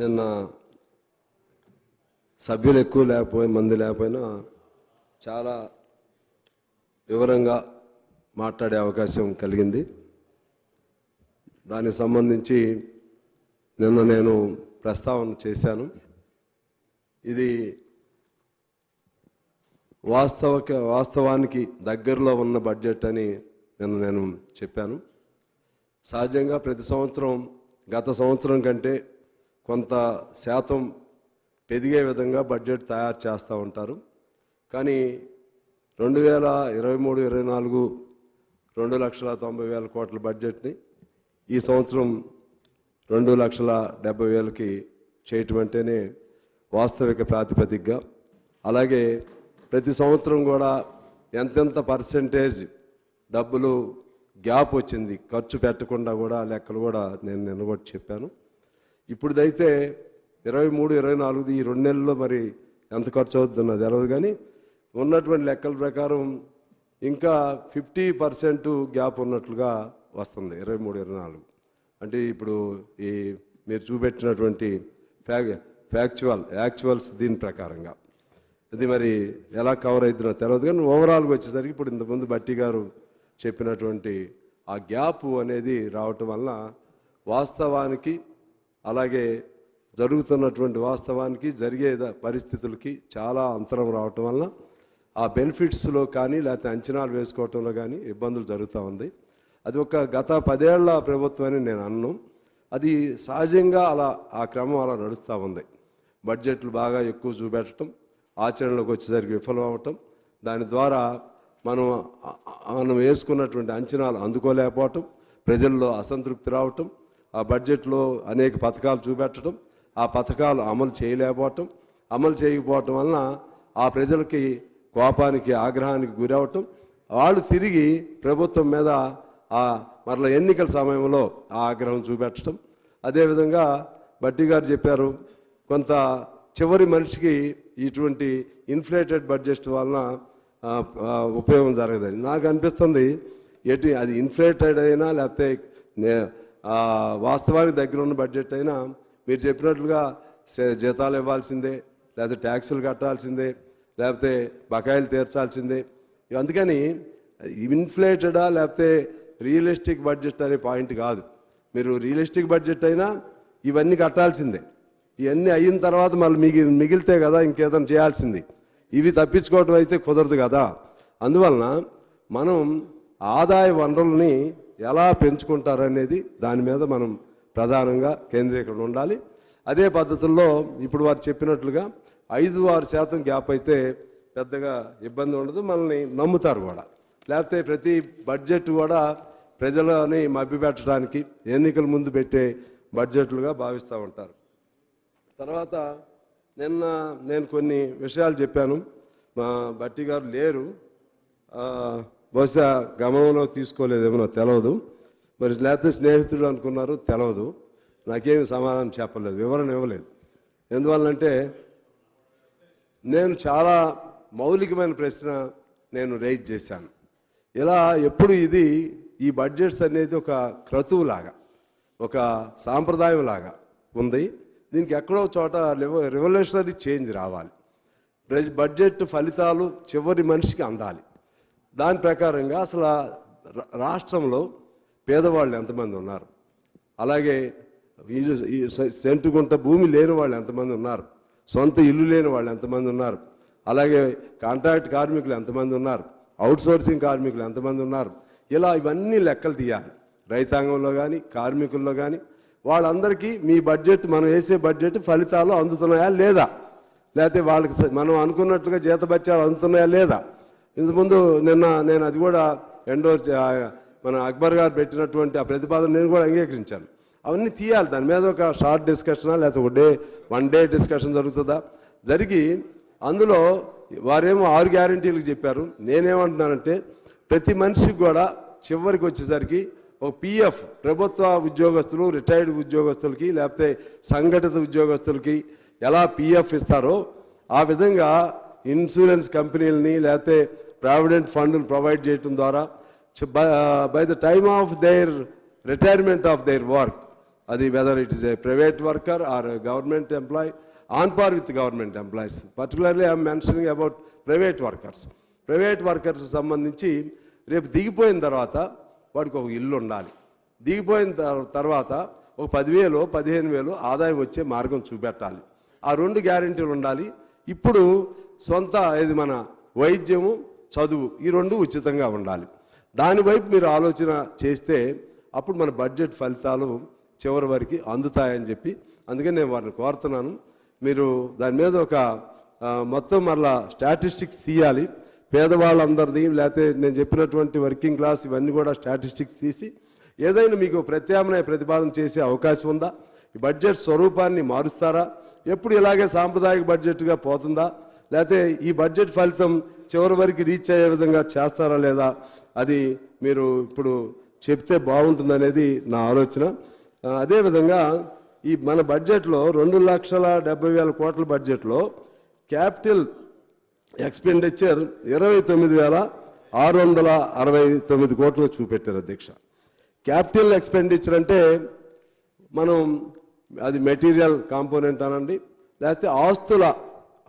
నిన్న సభ్యులు ఎక్కువ లేకపోయిన మంది లేకపోయినా చాలా వివరంగా మాట్లాడే అవకాశం కలిగింది. దానికి సంబంధించి నిన్న నేను ప్రస్తావన చేశాను. ఇది వాస్తవక వాస్తవానికి దగ్గరలో ఉన్న బడ్జెట్ అని నిన్న నేను చెప్పాను. సహజంగా ప్రతి సంవత్సరం గత సంవత్సరం కంటే కొంత శాతం పెరిగే విధంగా బడ్జెట్ తయారు చేస్తూ ఉంటారు. కానీ రెండు వేల ఇరవై మూడు ఇరవై నాలుగు రెండు లక్షల తొంభై వేల కోట్ల బడ్జెట్ని ఈ సంవత్సరం రెండు లక్షల డెబ్బై వేలకి చేయటం అంటేనే వాస్తవిక ప్రాతిపదికగా. అలాగే ప్రతి సంవత్సరం కూడా ఎంతెంత పర్సంటేజ్ డబ్బులు గ్యాప్ వచ్చింది ఖర్చు పెట్టకుండా కూడా లెక్కలు కూడా నేను నిన్న కూడా చెప్పాను. ఇప్పుడుదైతే ఇరవై మూడు ఇరవై నాలుగు ఈ రెండు నెలల్లో మరి ఎంత ఖర్చు అవుతుందో తెలియదు కానీ ఉన్నటువంటి లెక్కల ప్రకారం ఇంకా ఫిఫ్టీ పర్సెంట్ గ్యాప్ ఉన్నట్లుగా వస్తుంది ఇరవై మూడు ఇరవై నాలుగు. అంటే ఇప్పుడు ఈ మీరు చూపెట్టినటువంటి ఫ్యా ఫ్యాక్చువల్ యాక్చువల్స్ దీని ప్రకారంగా. ఇది మరి ఎలా కవర్ అవుతుందో తెలియదు కానీ ఓవరాల్గా వచ్చేసరికి ఇప్పుడు ఇంతకుముందు బట్టి గారు చెప్పినటువంటి ఆ గ్యాప్ అనేది రావటం వలన వాస్తవానికి అలాగే జరుగుతున్నటువంటి వాస్తవానికి జరిగే పరిస్థితులకి చాలా అంతరం రావటం వల్ల ఆ బెనిఫిట్స్లో కానీ లేకపోతే అంచనాలు వేసుకోవటంలో కానీ ఇబ్బందులు జరుగుతూ ఉంది. అది ఒక గత పదేళ్ళ ప్రభుత్వం అని నేను అన్ను. అది సహజంగా అలా ఆ క్రమం అలా నడుస్తూ ఉంది. బడ్జెట్లు బాగా ఎక్కువ చూపెట్టడం ఆచరణలోకి వచ్చేసరికి విఫలం అవ్వటం దాని ద్వారా మనం మనం వేసుకున్నటువంటి అంచనాలు అందుకోలేకపోవటం ప్రజల్లో అసంతృప్తి రావటం ఆ బడ్జెట్లో అనేక పథకాలు చూపెట్టడం ఆ పథకాలు అమలు చేయలేకపోవటం అమలు చేయకపోవటం వలన ఆ ప్రజలకి కోపానికి ఆగ్రహానికి గురవటం వాళ్ళు తిరిగి ప్రభుత్వం మీద ఆ మరల ఎన్నికల సమయంలో ఆ ఆగ్రహం చూపెట్టడం. అదేవిధంగా బట్టి గారు చెప్పారు కొంత చివరి మనిషికి ఇటువంటి ఇన్ఫ్లేటెడ్ బడ్జెట్ వలన ఉపయోగం జరగదని నాకు అనిపిస్తుంది ఎటు అది ఇన్ఫ్లేటెడ్ అయినా లేకపోతే వాస్తవానికి దగ్గర ఉన్న బడ్జెట్ అయినా మీరు చెప్పినట్లుగా జీతాలు ఇవ్వాల్సిందే లేకపోతే ట్యాక్సులు కట్టాల్సిందే లేకపోతే బకాయిలు తీర్చాల్సిందే. అందుకని ఇన్ఫ్లేటెడా లేకపోతే రియలిస్టిక్ బడ్జెట్ అనే పాయింట్ కాదు. మీరు రియలిస్టిక్ బడ్జెట్ అయినా ఇవన్నీ కట్టాల్సిందే. ఇవన్నీ అయిన తర్వాత మళ్ళీ మిగి మిగిలితే కదా ఇంకేదైనా చేయాల్సింది. ఇవి తప్పించుకోవడం అయితే కుదరదు కదా. అందువలన మనం ఆదాయ వనరుల్ని ఎలా పెంచుకుంటారనేది దాని మీద మనం ప్రధానంగా కేంద్రీకరణ ఉండాలి. అదే పద్ధతుల్లో ఇప్పుడు వారు చెప్పినట్లుగా ఐదు ఆరు శాతం గ్యాప్ అయితే పెద్దగా ఇబ్బంది ఉండదు మనల్ని నమ్ముతారు కూడా. లేకపోతే ప్రతి బడ్జెట్ కూడా ప్రజలని మభ్యపెట్టడానికి ఎన్నికల ముందు పెట్టే బడ్జెట్లుగా భావిస్తూ ఉంటారు. తర్వాత నిన్న నేను కొన్ని విషయాలు చెప్పాను. మా బట్టి గారు లేరు. బహుశా గమనంలో తీసుకోలేదేమో తెలియదు మరి లేకపోతే స్నేహితుడు అనుకున్నారు తెలియదు నాకేమి సమాధానం చెప్పలేదు వివరణ ఇవ్వలేదు. ఎందువల్లంటే నేను చాలా మౌలికమైన ప్రశ్న నేను రైజ్ చేశాను. ఇలా ఎప్పుడు ఇది ఈ బడ్జెట్స్ అనేది ఒక క్రతువులాగా ఒక సాంప్రదాయం లాగా ఉంది. దీనికి ఎక్కడో చోట రివల్యూషనరీ చేంజ్ రావాలి. ప్రజ- బడ్జెట్ ఫలితాలు చివరి మనిషికి అందాలి. దాని ప్రకారంగా అసలు రాష్ట్రంలో పేదవాళ్ళు ఎంతమంది ఉన్నారు? అలాగే ఈ ఈ భూమి లేని వాళ్ళు ఎంతమంది ఉన్నారు? సొంత ఇల్లు లేని వాళ్ళు ఎంతమంది ఉన్నారు? అలాగే కాంట్రాక్ట్ కార్మికులు ఎంతమంది ఉన్నారు? అవుట్ సోర్సింగ్ కార్మికులు ఎంతమంది ఉన్నారు? ఇలా ఇవన్నీ లెక్కలు తీయాలి. రైతాంగంలో కానీ కార్మికుల్లో కానీ వాళ్ళందరికీ మీ బడ్జెట్ మనం వేసే బడ్జెట్ ఫలితాలు అందుతున్నాయా లేదా? లేకపోతే వాళ్ళకి స- మనం అనుకున్నట్లుగా జీతబత్యాలు అందుతున్నాయా లేదా? ఇంతకుముందు నిన్న నేను అది కూడా ఎండోర్ మన అక్బర్ గారు పెట్టినటువంటి ఆ ప్రతిపాదన నేను కూడా అంగీకరించాను. అవన్నీ తీయాలి. దాని మీద ఒక షార్ట్ డిస్కషనా లేకపోతే ఒక డే వన్ డే డిస్కషన్ జరుగుతుందా? జరిగి అందులో వారేమో ఆరు గ్యారంటీలకు చెప్పారు. నేనేమంటున్నానంటే ప్రతి మనిషికి కూడా చివరికి వచ్చేసరికి ఒక పిఎఫ్ ప్రభుత్వ ఉద్యోగస్తులు రిటైర్డ్ ఉద్యోగస్తులకి లేకపోతే సంఘటిత ఉద్యోగస్తులకి ఎలా పిఎఫ్ ఇస్తారో ఆ విధంగా ఇన్సూరెన్స్ కంపెనీలని లేకపోతే ప్రావిడెంట్ ఫండ్ను ప్రొవైడ్ చేయటం ద్వారా by the time of their retirement of their work అది whether it is a private worker or government employee on par with government employees particularly I'm mentioning about private workers private workers సంబంధించి రేపు దిగిపోయిన తర్వాత వాడికి ఒక ఇల్లు ఉండాలి. దిగిపోయిన తర్వాత ఒక పదివేలు పదిహేను వేలు ఆదాయం వచ్చే మార్గం చూపెట్టాలి. ఆ రెండు గ్యారెంటీలు ఉండాలి. ఇప్పుడు సొంత ఇది మన వైద్యము చదువు ఈ రెండు ఉచితంగా ఉండాలి. దాని వైపు మీరు ఆలోచన చేస్తే అప్పుడు మన బడ్జెట్ ఫలితాలు చివరి వరకు అందుతాయని చెప్పి అందుకని నేను వారిని కోరుతున్నాను. మీరు దాని మీద ఒక మొత్తం మరలా స్టాటిస్టిక్స్ తీయాలి. పేదవాళ్ళందరిది లేకపోతే నేను చెప్పినటువంటి వర్కింగ్ క్లాస్ ఇవన్నీ కూడా స్టాటిస్టిక్స్ తీసి ఏదైనా మీకు ప్రత్యామ్నాయ ప్రతిపాదన చేసే అవకాశం ఉందా? ఈ బడ్జెట్ స్వరూపాన్ని మారుస్తారా? ఎప్పుడు ఇలాగే సాంప్రదాయిక బడ్జెట్గా పోతుందా? లేకపోతే ఈ బడ్జెట్ ఫలితం చివరి వరకు రీచ్ అయ్యే విధంగా చేస్తారా లేదా అది మీరు ఇప్పుడు చెప్తే బాగుంటుందనేది నా ఆలోచన. అదేవిధంగా ఈ మన బడ్జెట్లో రెండు లక్షల డెబ్బై వేల కోట్ల బడ్జెట్లో క్యాపిటల్ ఎక్స్పెండిచర్ ఇరవై తొమ్మిది వేల ఆరు వందల అరవై తొమ్మిది కోట్లు చూపెట్టారు అధ్యక్ష. క్యాపిటల్ ఎక్స్పెండిచర్ అంటే మనం అది మెటీరియల్ కాంపోనెంట్ అనండి. లేకపోతే ఆస్తుల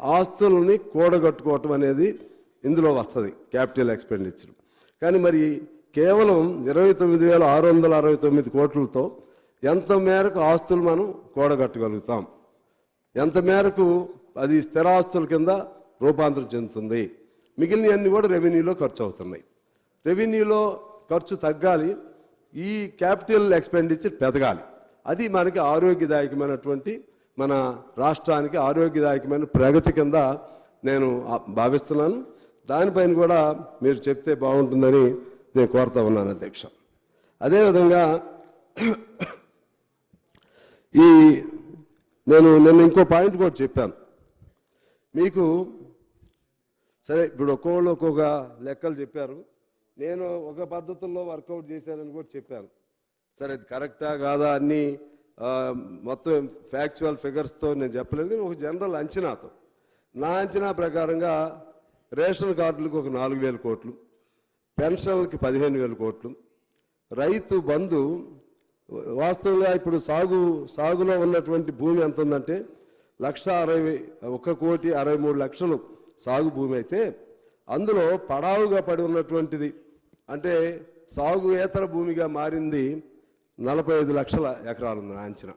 ఆస్తులని కూడగట్టుకోవటం అనేది ఇందులో వస్తుంది క్యాపిటల్ ఎక్స్పెండిచర్ కానీ మరి కేవలం ఇరవై తొమ్మిది వేల ఆరు వందల అరవై తొమ్మిది కోట్లతో ఎంత మేరకు ఆస్తులు మనం కూడగట్టగలుగుతాం? ఎంత మేరకు అది స్థిరాస్తుల కింద రూపాంతరం చెందుతుంది? మిగిలినవన్నీ కూడా రెవెన్యూలో ఖర్చు అవుతున్నాయి రెవెన్యూలో ఖర్చు తగ్గాలి ఈ క్యాపిటల్ ఎక్స్పెండిచర్ పెరగాలి అది మనకి ఆరోగ్యదాయకమైనటువంటి మన రాష్ట్రానికి ఆరోగ్యదాయకమైన ప్రగతి కింద నేను భావిస్తున్నాను. దానిపైన కూడా మీరు చెప్తే బాగుంటుందని నేను కోరుతా ఉన్నాను అధ్యక్ష. అదేవిధంగా ఈ నేను నిన్న ఇంకో పాయింట్ కూడా చెప్పాను. మీకు సరే ఇప్పుడు ఒక్కొక్కళ్ళు ఒక్కొక్క లెక్కలు చెప్పారు. నేను ఒక పద్ధతుల్లో వర్కౌట్ చేశానని కూడా చెప్పాను. సరే అది కరెక్టా కాదా అన్నీ మొత్తం ఫ్యాక్చువల్ ఫిగర్స్తో నేను చెప్పలేదు ఒక జనరల్ అంచనాతో. నా అంచనా ప్రకారంగా రేషన్ కార్డులకు ఒక నాలుగు వేల కోట్లు పెన్షన్లకి పదిహేను వేల కోట్లు రైతు బంధు వాస్తవంగా ఇప్పుడు సాగు సాగులో ఉన్నటువంటి భూమి ఎంత ఉందంటే లక్ష అరవై ఒక కోటి అరవై మూడు లక్షలు సాగు భూమి అయితే అందులో పడావుగా పడి ఉన్నటువంటిది అంటే సాగు ఏతర భూమిగా మారింది నలభై ఐదు లక్షల ఎకరాలు ఉంది అంచనా.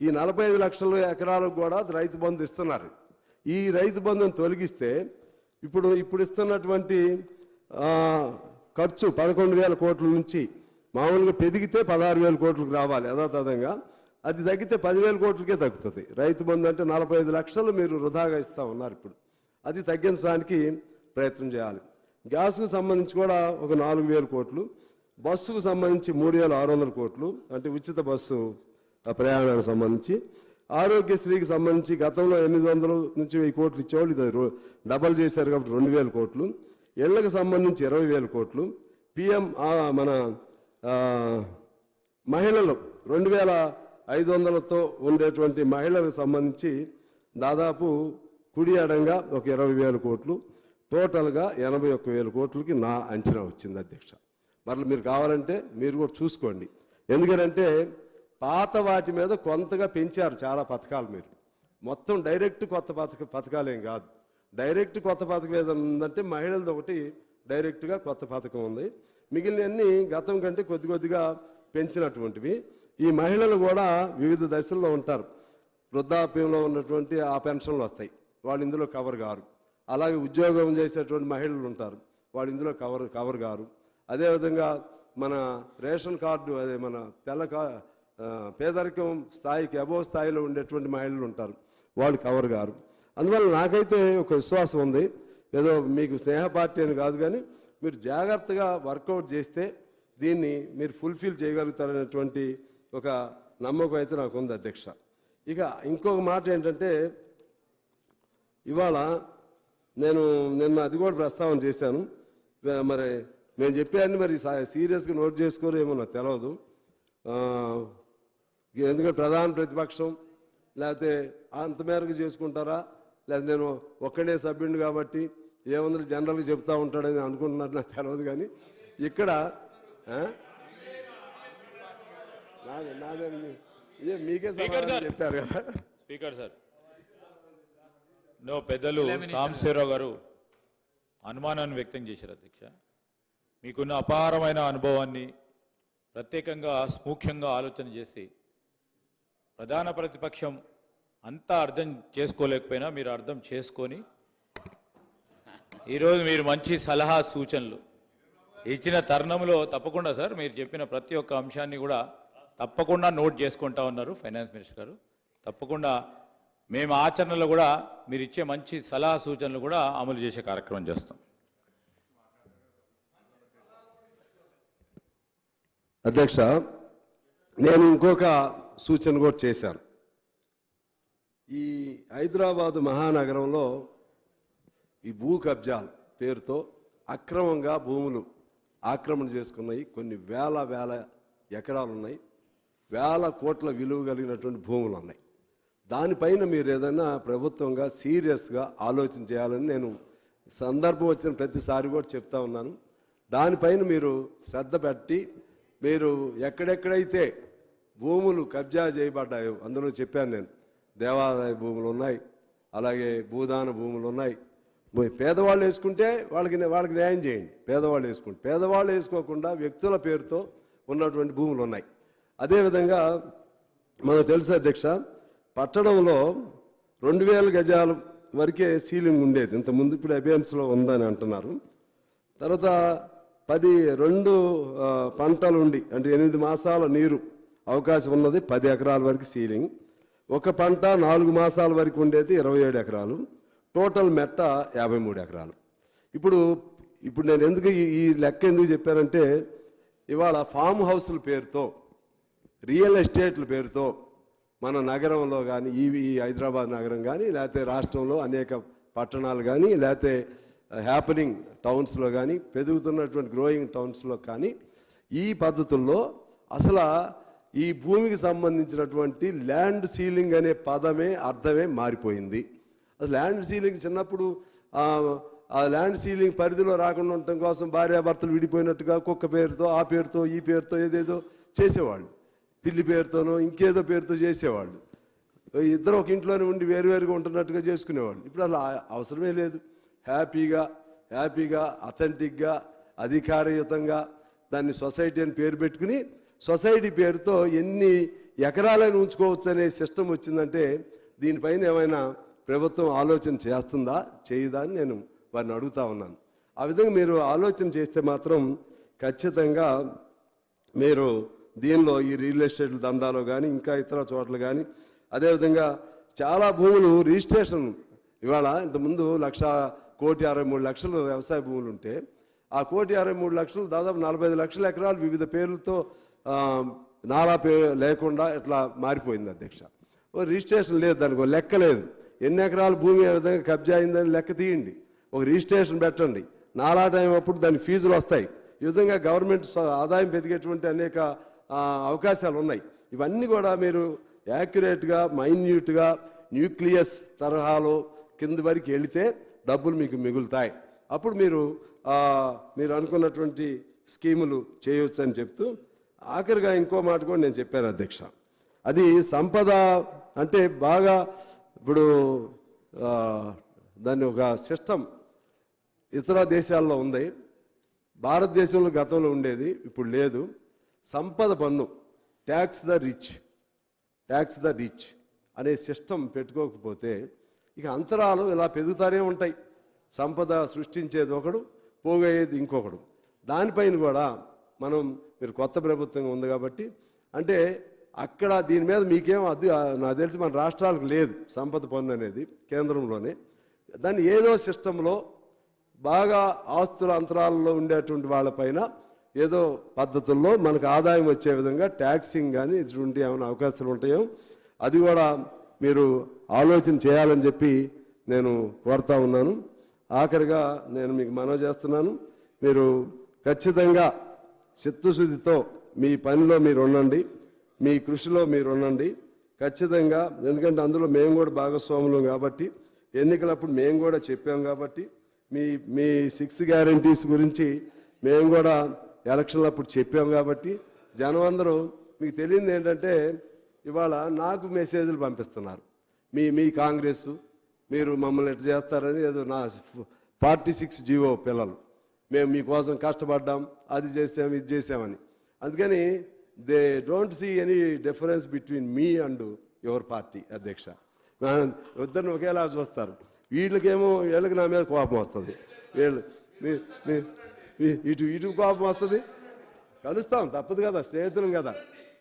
ఈ నలభై ఐదు లక్షల ఎకరాలకు కూడా రైతు బంధు ఇస్తున్నారు. ఈ రైతు బంధుని తొలగిస్తే ఇప్పుడు ఇప్పుడు ఇస్తున్నటువంటి ఖర్చు పదకొండు వేల కోట్ల నుంచి మామూలుగా పెరిగితే పదహారు వేల కోట్లకు రావాలి యథాతథంగా. అది తగ్గితే పదివేల కోట్లకే తగ్గుతుంది. రైతు బంధు అంటే నలభై ఐదు లక్షలు మీరు వృధాగా ఇస్తా ఉన్నారు ఇప్పుడు. అది తగ్గించడానికి ప్రయత్నం చేయాలి. గ్యాస్కు సంబంధించి కూడా ఒక నాలుగు వేల కోట్లు. బస్సుకు సంబంధించి మూడు వేల ఆరు వందల కోట్లు అంటే ఉచిత బస్సు ప్రయాణానికి సంబంధించి. ఆరోగ్యశ్రీకి సంబంధించి గతంలో ఎనిమిది వందల నుంచి వెయ్యి కోట్లు ఇచ్చేవాళ్ళు ఇది డబల్ చేశారు కాబట్టి రెండు వేల కోట్లు. ఇళ్ళకు సంబంధించి ఇరవై వేల కోట్లు. పిఎం మన మహిళలు రెండు వేల ఐదు వందలతో ఉండేటువంటి మహిళలకు సంబంధించి దాదాపు కుడి అడంగా ఒక ఇరవై వేల కోట్లు. టోటల్గా ఎనభై ఒక్క వేల కోట్లకి నా అంచనా వచ్చింది అధ్యక్ష. మరలా మీరు కావాలంటే మీరు కూడా చూసుకోండి. ఎందుకంటే పాత వాటి మీద కొంతగా పెంచారు చాలా పథకాలు మీరు. మొత్తం డైరెక్ట్ కొత్త పథక పథకాలేం కాదు. డైరెక్ట్ కొత్త పథకం ఏదైనా ఉందంటే మహిళలది ఒకటి డైరెక్ట్గా కొత్త పథకం ఉంది. మిగిలినవన్నీ గతం కంటే కొద్ది కొద్దిగా పెంచినటువంటివి. ఈ మహిళలు కూడా వివిధ దశల్లో ఉంటారు. వృద్ధాప్యంలో ఉన్నటువంటి ఆ పెన్షన్లు వస్తాయి. వాళ్ళు ఇందులో కవర్ కారు అలాగే ఉద్యోగం చేసేటువంటి మహిళలు ఉంటారు. వాళ్ళు ఇందులో కవర్ కవర్ కారు అదేవిధంగా మన రేషన్ కార్డు అదే మన తెల్ల కా పేదరికం స్థాయికి అబో స్థాయిలో ఉండేటువంటి మహిళలు ఉంటారు. వాళ్ళు కవర్ గారు. అందువల్ల నాకైతే ఒక విశ్వాసం ఉంది. ఏదో మీకు స్నేహ పార్టీ అని కాదు కానీ మీరు జాగ్రత్తగా వర్కౌట్ చేస్తే దీన్ని మీరు ఫుల్ఫిల్ చేయగలుగుతారనేటువంటి ఒక నమ్మకం అయితే నాకు ఉంది అధ్యక్ష. ఇక ఇంకొక మాట ఏంటంటే ఇవాళ నేను నిన్న అది కూడా ప్రస్తావన చేశాను. మరి నేను చెప్పాను మరి సా- సీరియస్గా నోట్ చేసుకోరేమో నాకు తెలియదు ఎందుకంటే ప్రధాన ప్రతిపక్షం లేకపోతే అంత మేరకు చేసుకుంటారా? లేదా నేను ఒక్కడే సభ్యుడిని కాబట్టి ఏముంది జనరల్గా చెప్తా ఉంటాడని అనుకుంటున్నారు నాకు తెలియదు కానీ ఇక్కడ? నాదే నాదే మీకే స్పీకర్ సమాధానం సార్. చెప్పారు కదా. Speaker sir. నో పెద్దలు సాంబశివరావు గారు అనుమానాన్ని వ్యక్తం చేశారు అధ్యక్ష. మీకున్న అపారమైన అనుభవాన్ని ప్రత్యేకంగా ముఖ్యంగా ఆలోచన చేసి ప్రధాన ప్రతిపక్షం అంతా అర్థం చేసుకోలేకపోయినా మీరు అర్థం చేసుకొని ఈరోజు మీరు మంచి సలహా సూచనలు ఇచ్చిన తరుణంలో తప్పకుండా సార్ మీరు చెప్పిన ప్రతి ఒక్క అంశాన్ని కూడా తప్పకుండా నోట్ చేసుకుంటా ఉన్నారు ఫైనాన్స్ మినిస్టర్ గారు. తప్పకుండా మేము ఆచరణలో కూడా మీరు ఇచ్చే మంచి సలహా సూచనలు కూడా అమలు చేసే కార్యక్రమం చేస్తాం. అధ్యక్ష నేను ఇంకొక సూచన కూడా చేశాను. ఈ హైదరాబాదు మహానగరంలో ఈ భూ కబ్జాల పేరుతో అక్రమంగా భూములు ఆక్రమణ చేసుకున్నాయి. కొన్ని వేల వేల ఎకరాలు ఉన్నాయి వేల కోట్ల విలువ కలిగినటువంటి భూములు ఉన్నాయి. దానిపైన మీరు ఏదైనా ప్రభుత్వంగా సీరియస్గా ఆలోచన చేయాలని నేను సందర్భం వచ్చిన ప్రతిసారి కూడా చెప్తా ఉన్నాను. దానిపైన మీరు శ్రద్ధ పెట్టి మీరు ఎక్కడెక్కడైతే భూములు కబ్జా చేయబడ్డాయో అందులో చెప్పాను నేను. దేవాదాయ భూములు ఉన్నాయి అలాగే భూదాన భూములు ఉన్నాయి. పేదవాళ్ళు వేసుకుంటే వాళ్ళకి వాళ్ళకి న్యాయం చేయండి. పేదవాళ్ళు వేసుకుంటే పేదవాళ్ళు వేసుకోకుండా వ్యక్తుల పేరుతో ఉన్నటువంటి భూములు ఉన్నాయి. అదేవిధంగా మనకు తెలుసు అధ్యక్ష పట్టణంలో రెండు వేల గజాల వరకే సీలింగ్ ఉండేది. ఇంతకుముందు ఇప్పుడు అబియన్స్లో ఉందని అంటున్నారు. తర్వాత పది రెండు పంటలు ఉండి అంటే ఎనిమిది మాసాల నీరు అవకాశం ఉన్నది పది ఎకరాల వరకు సీలింగ్. ఒక పంట నాలుగు మాసాల వరకు ఉండేది ఇరవై ఏడు ఎకరాలు. టోటల్ మెట్ట యాభై మూడు ఎకరాలు. ఇప్పుడు ఇప్పుడు నేను ఎందుకు ఈ- లెక్క ఎందుకు చెప్పానంటే ఇవాళ ఫామ్ హౌస్ల పేరుతో రియల్ ఎస్టేట్ల పేరుతో మన నగరంలో కానీ ఈ హైదరాబాద్ నగరం కానీ లేకపోతే రాష్ట్రంలో అనేక పట్టణాలు కానీ లేకపోతే హ్యాపనింగ్ టౌన్స్లో కానీ పెరుగుతున్నటువంటి గ్రోయింగ్ టౌన్స్లో కానీ ఈ పద్ధతుల్లో అసలు ఈ భూమికి సంబంధించినటువంటి ల్యాండ్ సీలింగ్ అనే పదమే అర్థమే మారిపోయింది. అసలు ల్యాండ్ సీలింగ్ చిన్నప్పుడు ఆ, ఆ ల్యాండ్ సీలింగ్ పరిధిలో రాకుండా ఉండటం కోసం భార్యాభర్తలు విడిపోయినట్టుగా కుక్క పేరుతో ఆ పేరుతో ఈ పేరుతో ఏదేదో చేసేవాళ్ళు. పిల్లి పేరుతోనో ఇంకేదో పేరుతో చేసేవాళ్ళు. ఇద్దరు ఒక ఇంట్లోనే ఉండి వేరువేరుగా ఉంటున్నట్టుగా చేసుకునేవాళ్ళు. ఇప్పుడు అలా అవసరమే లేదు. హ్యాపీగా హ్యాపీగా అథెంటిక్గా అధికారయుతంగా దాన్ని సొసైటీ అని పేరు పెట్టుకుని సొసైటీ పేరుతో ఎన్ని ఎకరాలైనా ఉంచుకోవచ్చు అనే సిస్టమ్ వచ్చిందంటే దీనిపైన ఏమైనా ప్రభుత్వం ఆలోచన చేస్తుందా చేయదా అని నేను వారిని అడుగుతా ఉన్నాను. ఆ విధంగా మీరు ఆలోచన చేస్తే మాత్రం ఖచ్చితంగా మీరు దీనిలో ఈ రియల్ ఎస్టేట్ దందాలో కానీ ఇంకా ఇతర చోట్ల కానీ అదేవిధంగా చాలా భూములు రిజిస్ట్రేషన్ ఇవాళ ఇంతకుముందు లక్ష కోటి అరవై మూడు లక్షలు వ్యవసాయ భూములు ఉంటే ఆ కోటి అరవై మూడు లక్షలు దాదాపు నలభై ఐదు లక్షల ఎకరాలు వివిధ పేర్లతో నాలా పే లేకుండా ఇట్లా మారిపోయింది అధ్యక్ష. ఓ రిజిస్ట్రేషన్ లేదు దానికి లెక్క లేదు. ఎన్ని ఎకరాల భూమి ఏ విధంగా కబ్జా అయిందని లెక్క తీయండి. ఒక రిజిస్ట్రేషన్ పెట్టండి. నాలా టైం అప్పుడు దాని ఫీజులు వస్తాయి. ఈ విధంగా గవర్నమెంట్ ఆదాయం పెరిగేటువంటి అనేక అవకాశాలు ఉన్నాయి. ఇవన్నీ కూడా మీరు యాక్యురేట్గా మైన్యూట్గా న్యూక్లియస్ తరహాలో కింద వరకు వెళితే డబ్బులు మీకు మిగులుతాయి. అప్పుడు మీరు మీరు అనుకున్నటువంటి స్కీములు చేయొచ్చు అని చెప్తూ ఆఖరిగా ఇంకో మాట కూడా నేను చెప్పాను అధ్యక్ష. అది సంపద అంటే బాగా ఇప్పుడు దాన్ని ఒక సిస్టమ్ ఇతర దేశాల్లో ఉంది. భారతదేశంలో గతంలో ఉండేది ఇప్పుడు లేదు. సంపద పన్ను tax the rich tax the rich అనే సిస్టమ్ పెట్టుకోకపోతే ఇక అంతరాలు ఇలా పెరుగుతూనే ఉంటాయి. సంపద సృష్టించేది ఒకడు పోగయ్యేది ఇంకొకడు. దానిపైన కూడా మనం మీరు కొత్త ప్రభుత్వం ఉంది కాబట్టి అంటే అక్కడ దీని మీద మీకేం అది నాకు తెలిసి మన రాష్ట్రాలకు లేదు సంపద పన్ను అనేది కేంద్రంలోనే. దాన్ని ఏదో సిస్టంలో బాగా ఆస్తుల అంతరాలలో ఉండేటువంటి వాళ్ళపైన ఏదో పద్ధతుల్లో మనకు ఆదాయం వచ్చే విధంగా ట్యాక్సింగ్ కానీ ఇటువంటి ఏమైనా అవకాశాలు ఉంటాయో అది కూడా మీరు ఆలోచన చేయాలని చెప్పి నేను కోరుతా ఉన్నాను. ఆఖరిగా నేను మీకు మనవి చేస్తున్నాను. మీరు ఖచ్చితంగా చిత్తశుద్ధితో మీ పనిలో మీరు ఉండండి. మీ కృషిలో మీరు ఉండండి. ఖచ్చితంగా ఎందుకంటే అందులో మేము కూడా భాగస్వాములం కాబట్టి ఎన్నికలప్పుడు మేము కూడా చెప్పాం కాబట్టి మీ మీ సిక్స్ గ్యారంటీస్ గురించి మేము కూడా ఎలక్షన్లు అప్పుడు చెప్పాం కాబట్టి జనం అందరూ మీకు తెలియంది ఏంటంటే ఇవాళ నాకు మెసేజ్లు పంపిస్తున్నారు. మీ మీ కాంగ్రెస్ మీరు మమ్మల్ని ఎట్లా చేస్తారని ఏదో నా ఫార్టీ సిక్స్ జీవో పిల్లలు. మేము మీకోసం కష్టపడ్డాం అది చేసాం ఇది చేసామని. అందుకని they don't see any difference between me and your party అధ్యక్ష. ఇద్దరిని ఒకేలా చూస్తారు. వీళ్ళకేమో వీళ్ళకి నా మీద కోపం వస్తుంది. వీళ్ళు ఇటు ఇటు కోపం వస్తుంది. కలుస్తాం తప్పదు కదా స్నేహితులం కదా.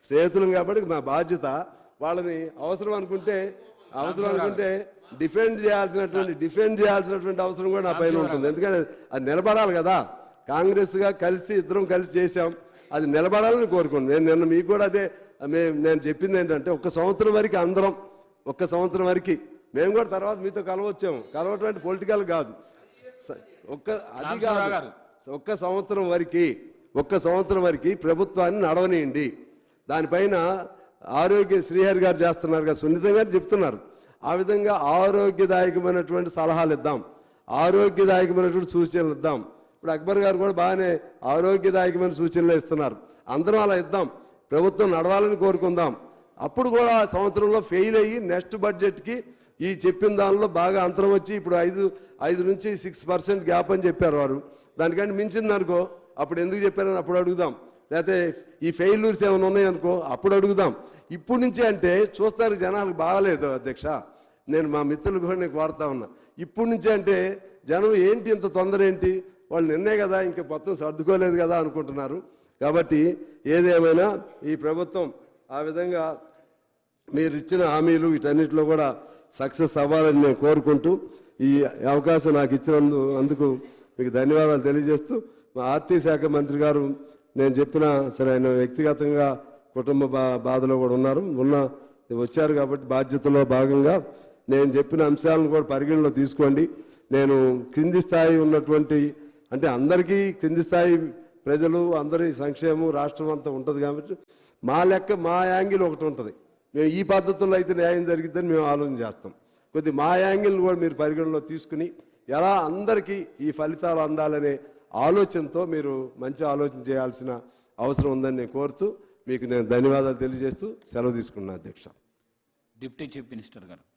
స్నేహితులం కాబట్టి మా బాధ్యత వాళ్ళని అవసరం అనుకుంటే అవసరం అనుకుంటే డిఫెండ్ చేయాల్సినటువంటి డిఫెండ్ చేయాల్సినటువంటి అవసరం కూడా నా పైన ఉంటుంది. ఎందుకంటే అది నిలబడాలి కదా. కాంగ్రెస్గా కలిసి ఇద్దరం కలిసి చేశాం. అది నిలబడాలని కోరుకున్నాను నేను నిన్న మీకు కూడా అదే మే- నేను చెప్పింది ఏంటంటే ఒక్క సంవత్సరం వరకు అందరం ఒక్క సంవత్సరం వరకు మేము కూడా తర్వాత మీతో కలవచ్చాము. కలవటం అంటే పొలిటికల్ కాదు. ఒక్క అది కాదు. ఒక్క సంవత్సరం వరకు ఒక్క సంవత్సరం వరకు ప్రభుత్వాన్ని నడవనియండి. దానిపైన ఆరోగ్య శ్రీహరి గారు చేస్తున్నారు కదా సున్నితంగా చెప్తున్నారు. ఆ విధంగా ఆరోగ్యదాయకమైనటువంటి సలహాలు ఇద్దాం. ఆరోగ్యదాయకమైనటువంటి సూచనలు ఇద్దాం. ఇప్పుడు అక్బర్ గారు కూడా బాగానే ఆరోగ్యదాయకమైన సూచనలు ఇస్తున్నారు. అందరం అలా ఇద్దాం. ప్రభుత్వం నడవాలని కోరుకుందాం. అప్పుడు కూడా ఆ సంవత్సరంలో ఫెయిల్ అయ్యి నెక్స్ట్ బడ్జెట్కి ఈ చెప్పిన దానిలో బాగా అంతరం వచ్చి ఇప్పుడు ఐదు ఐదు నుంచి సిక్స్ పర్సెంట్ గ్యాప్ అని చెప్పారు వారు. దానికంటే మించింది అనుకో అప్పుడు ఎందుకు చెప్పారని అప్పుడు అడుగుదాం. లేకపోతే ఈ ఫెయిల్యూర్స్ ఏమైనా ఉన్నాయనుకో అప్పుడు అడుగుదాం. ఇప్పుడు నుంచి అంటే చూస్తారు జనాలకు బాగాలేదు అధ్యక్ష. నేను మా మిత్రులు కూడా నేను కోరుతా ఉన్నా. ఇప్పుడు నుంచి అంటే జనం ఏంటి ఇంత తొందర ఏంటి? వాళ్ళు నిన్నే కదా ఇంకా మొత్తం సర్దుకోలేదు కదా అనుకుంటున్నారు. కాబట్టి ఏదేమైనా ఈ ప్రభుత్వం ఆ విధంగా మీరు ఇచ్చిన హామీలు వీటన్నిటిలో కూడా సక్సెస్ అవ్వాలని నేను కోరుకుంటూ ఈ అవకాశం నాకు ఇచ్చినందు అందుకు మీకు ధన్యవాదాలు తెలియజేస్తూ మా ఆర్థిక శాఖ మంత్రి గారు నేను చెప్పిన సరే ఆయన వ్యక్తిగతంగా కుటుంబ బా బాధలో కూడా ఉన్నారు. ఉన్న వచ్చారు కాబట్టి బాధ్యతలో భాగంగా నేను చెప్పిన అంశాలను కూడా పరిగణలో తీసుకోండి. నేను క్రింది స్థాయి ఉన్నటువంటి అంటే అందరికీ క్రింది స్థాయి ప్రజలు అందరి సంక్షేమం రాష్ట్రం అంతా ఉంటుంది కాబట్టి మా లెక్క మా యాంగిల్ ఒకటి ఉంటుంది. మేము ఈ పద్ధతుల్లో అయితే న్యాయం జరిగిద్దని మేము ఆలోచన చేస్తాం. కొద్ది మా యాంగిల్ కూడా మీరు పరిగణలో తీసుకుని ఎలా అందరికీ ఈ ఫలితాలు అందాలనే ఆలోచనతో మీరు మంచి ఆలోచన చేయాల్సిన అవసరం ఉందని నేను కోరుతూ మీకు నేను ధన్యవాదాలు తెలియజేస్తూ సెలవు తీసుకున్నాను అధ్యక్ష. డిప్యూటీ చీఫ్ మినిస్టర్ గారు.